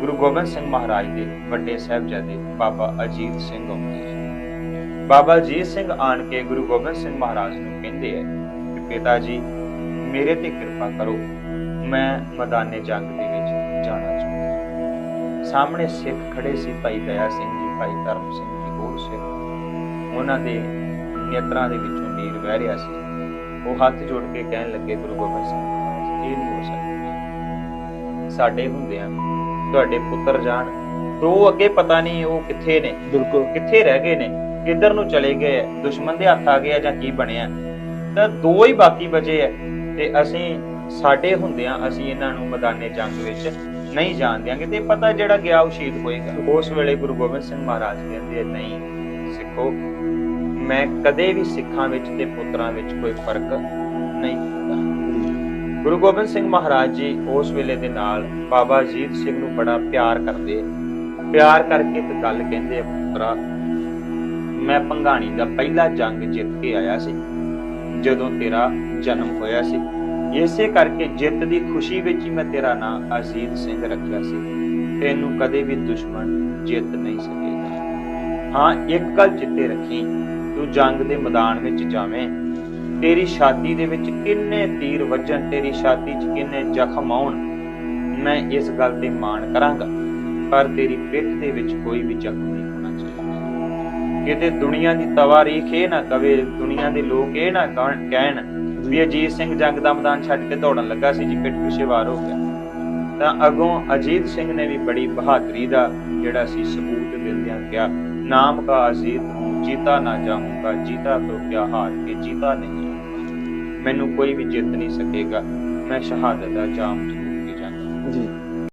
ਗੁਰੂ ਗੋਬਿੰਦ ਸਿੰਘ ਮਹਾਰਾਜ ਦੇ ਵੱਡੇ ਸਾਹਿਬਜ਼ਾਦੇ ਬਾਬਾ ਅਜੀਤ ਸਿੰਘ ਆਉਂਦੇ ਹੈ ਬਾਬਾ ਅਜੀਤ ਸਿੰਘ ਆਣ ਕੇ ਗੁਰੂ ਗੋਬਿੰਦ ਸਿੰਘ ਮਹਾਰਾਜ ਨੂੰ ਕਹਿੰਦੇ ਹੈ ਕਿ ਪਿਤਾ ਜੀ, ਮੇਰੇ ਤੇ ਕਿਰਪਾ ਕਰੋ, ਮੈਂ ਮੈਦਾਨੇ ਜੰਗ ਦੇ ਵਿੱਚ ਜਾਣਾ ਚਾਹੁੰਦਾ ਸਾਹਮਣੇ ਸਿੱਖ ਖੜੇ ਸੀ ਭਾਈ ਦਇਆ ਸਿੰਘ ਜੀ, ਭਾਈ ਧਰਮ ਸਿੰਘ ਜੀ, ਹੋਰ ਸਿੱਖ। ਉਹਨਾਂ ਦੇ ਨੇਤਰਾਂ ਦੇ ਵਿੱਚੋਂ ਨੀਰ ਵਹਿ ਰਿਹਾ ਸੀ। ਉਹ ਹੱਥ ਜੋੜ ਕੇ ਕਹਿਣ ਲੱਗੇ, ਗੁਰੂ ਗੋਬਿੰਦ ਸਿੰਘ ਮਹਾਰਾਜ, ਇਹ ਨਹੀਂ ਹੋ ਸਕਦਾ। ਸਾਡੇ ਹੁੰਦਿਆਂ ਤੁਹਾਡੇ ਪੁੱਤਰ ਜਾਣ। ਦੋ ਅੱਗੇ ਪਤਾ ਨਹੀਂ ਉਹ ਕਿੱਥੇ ਨੇ। ਬਿਲਕੁਲ। ਕਿੱਥੇ ਰਹਿ ਗਏ ਨੇ? ਕਿੱਧਰ ਨੂੰ ਚਲੇ ਗਏ? ਆ, ਦੁਸ਼ਮਣ ਦੇ ਹੱਥ ਆ ਗਏ ਜਾਂ ਕੀ ਬਣਿਆ? ਤਾਂ ਦੋ ਹੀ ਬਾਕੀ ਬਚੇ ਆ। ਤੇ ਅਸੀਂ ਸਾਡੇ ਹੁੰਦਿਆਂ ਅਸੀਂ ਇਹਨਾਂ ਨੂੰ ਮੈਦਾਨੇ ਜੰਗ ਵਿੱਚ ਨਹੀਂ ਜਾਣ ਦਿਆਂਗੇ। ਤੇ ਪਤਾ ਜਿਹੜਾ ਗਿਆ ਉਹ ਸ਼ਹੀਦ ਹੋਏਗਾ। ਉਸ ਵੇਲੇ ਗੁਰੂ ਗੋਬਿੰਦ ਸਿੰਘ ਮਹਾਰਾਜ ਕਹਿੰਦੇ ਨਹੀਂ ਸਿੱਖੋ। ਮੈਂ ਕਦੇ ਵੀ ਸਿੱਖਾਂ ਵਿੱਚ ਤੇ ਪੁੱਤਰਾਂ ਵਿੱਚ ਕੋਈ ਫ਼ਰਕ ਨਹੀਂ ਕੀਤਾ ਗੁਰੂ ਗੋਬਿੰਦ ਸਿੰਘ ਮਹਾਰਾਜ ਜੀ ਉਸ ਵੇਲੇ ਦੇ ਨਾਲ ਬਾਬਾ ਅਜੀਤ ਸਿੰਘ ਨੂੰ ਬੜਾ ਪਿਆਰ ਕਰਦੇ। ਪਿਆਰ ਕਰਕੇ ਇੱਕ ਗੱਲ ਕਹਿੰਦੇ ਆ, ਪੁੱਤਰਾ, ਮੈਂ ਪੰਗਾਣੀ ਦਾ ਪਹਿਲਾ ਜੰਗ ਜਿੱਤ ਕੇ ਆਇਆ ਸੀ, ਜਦੋਂ ਤੇਰਾ ਜਨਮ ਹੋਇਆ ਸੀ। ਇਸੇ ਕਰਕੇ ਜਿੱਤ ਦੀ ਖੁਸ਼ੀ ਵਿੱਚ ਹੀ ਮੈਂ ਤੇਰਾ ਨਾਮ ਅਜੀਤ ਸਿੰਘ ਰੱਖਿਆ ਸੀ। ਤੈਨੂੰ ਕਦੇ ਵੀ ਦੁਸ਼ਮਣ ਜਿੱਤ ਨਹੀਂ ਸਕੇਗਾ। ਹਾਂ, ਇੱਕ ਗੱਲ ਜਿੱਤੇ ਰੱਖੀ, ਤੂੰ ਜੰਗ ਦੇ ਮੈਦਾਨ ਵਿੱਚ ਜਾਵੇਂ। ਤੇਰੀ ਛਾਤੀ ਦੇ ਵਿੱਚ ਕਿੰਨੇ ਤੀਰ ਵੱਜਣ, ਤੇਰੀ ਛਾਤੀ 'ਚ ਕਿੰਨੇ ਜ਼ਖਮ ਆਉਣ, ਮੈਂ ਇਸ ਗੱਲ ਤੇ ਮਾਣ ਕਰਾਂਗਾ। ਪਰ ਤੇਰੀ ਪਿੱਠ ਦੇ ਵਿੱਚ ਕੋਈ ਵੀ ਜ਼ਖਮ ਨਹੀਂ ਹੋਣਾ ਚਾਹੀਦਾ। ਕਿਤੇ ਦੁਨੀਆ ਦੀ ਤਵਾਰੀਖ ਇਹ ਨਾ ਕਵੇ, ਦੁਨੀਆ ਦੇ ਲੋਕ ਇਹ ਨਾ ਕਹਿਣ ਵੀ ਅਜੀਤ ਸਿੰਘ ਜੰਗ ਦਾ ਮੈਦਾਨ ਛੱਡ ਕੇ ਦੌੜਨ ਲੱਗਾ ਸੀ ਜੀ, ਪਿੱਠ ਪਿਛੇ ਵਾਰ ਹੋ ਗਿਆ। ਤਾਂ ਅਗੋਂ ਅਜੀਤ ਸਿੰਘ ਨੇ ਵੀ ਬੜੀ ਬਹਾਦਰੀ ਦਾ ਜਿਹੜਾ ਸੀ ਸਬੂਤ ਦਿੰਦਿਆਂ ਕਿਹਾ, ਨਾਮ ਕਾ ਅਜੀਤ ਹੂੰ, ਜੀਤਾ ਨਾ ਜਾਊਂਗਾ, ਜੀਤਾ ਤੋ ਕਿਆ ਹਾਰ ਕੇ ਜੀਤਾ ਨਹੀਂ ਮੈਨੂੰ ਕੋਈ ਵੀ ਜਿੱਤ ਨਹੀਂ ਸਕੇਗਾ। ਮੈਂ ਸ਼ਹਾਦਤ ਦਾ ਜਾਮ